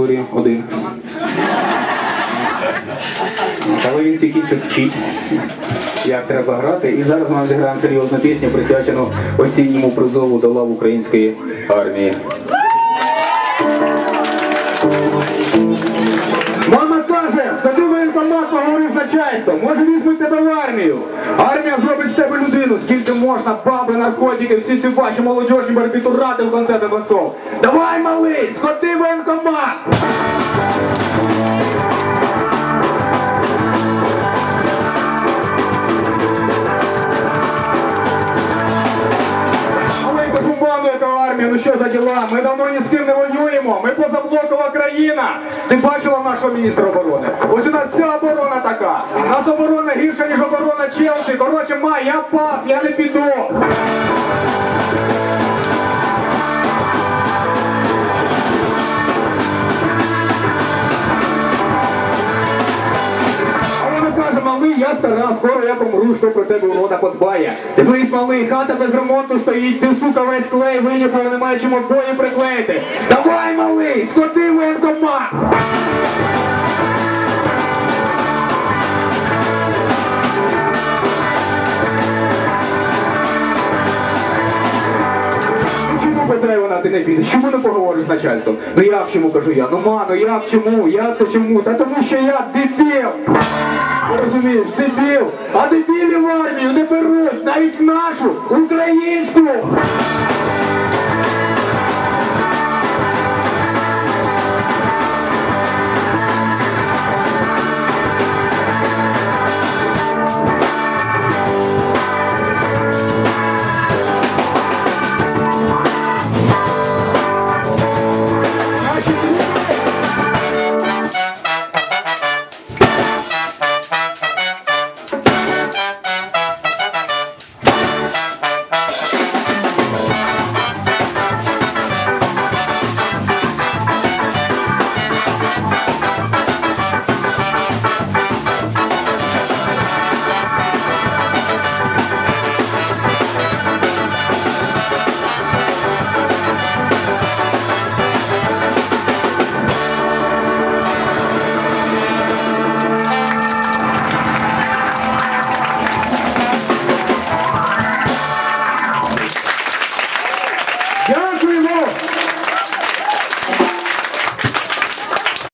аудиторії один. Але він інших вчить, як треба грати. І зараз ми зіграємо серйозну пісню, присвячену осінньому призову до лав української армії. Мама каже, сходи в воєнкомат, поговори з начальством, може візьмуть тебе в армію. Армія зробить з тебе людину, скільки можна, наркотики, всі ці ваші молодіжні барбітурати в конце концов. Давай, малий, сходи в воєнкомат! Ну що за діла? Ми давно ні з ким не воюємо. Ми позаблокова країна. Ти бачила нашого міністра оборони? Ось у нас вся оборона така. У нас оборона гірша, ніж Челсі. Коротше, май, я пас, я не піду. Малий, я стара, скоро я помру, що про тебе урода подбає. Дивись, малий, хата без ремонту стоїть, ти, сука, весь клей винюхав, немає чим обої приклеїти. Давай, малий, сходи в воєнкомат! Питає вона, ти не підеш? Чому не поговориш з начальством? Ну як чому кажу я? Ну ма, ну як чому? я це чому? Та тому що я дебіл! Розумієш, дебіл! А дебілі в армію не беруть, навіть в нашу, українську! Yeah.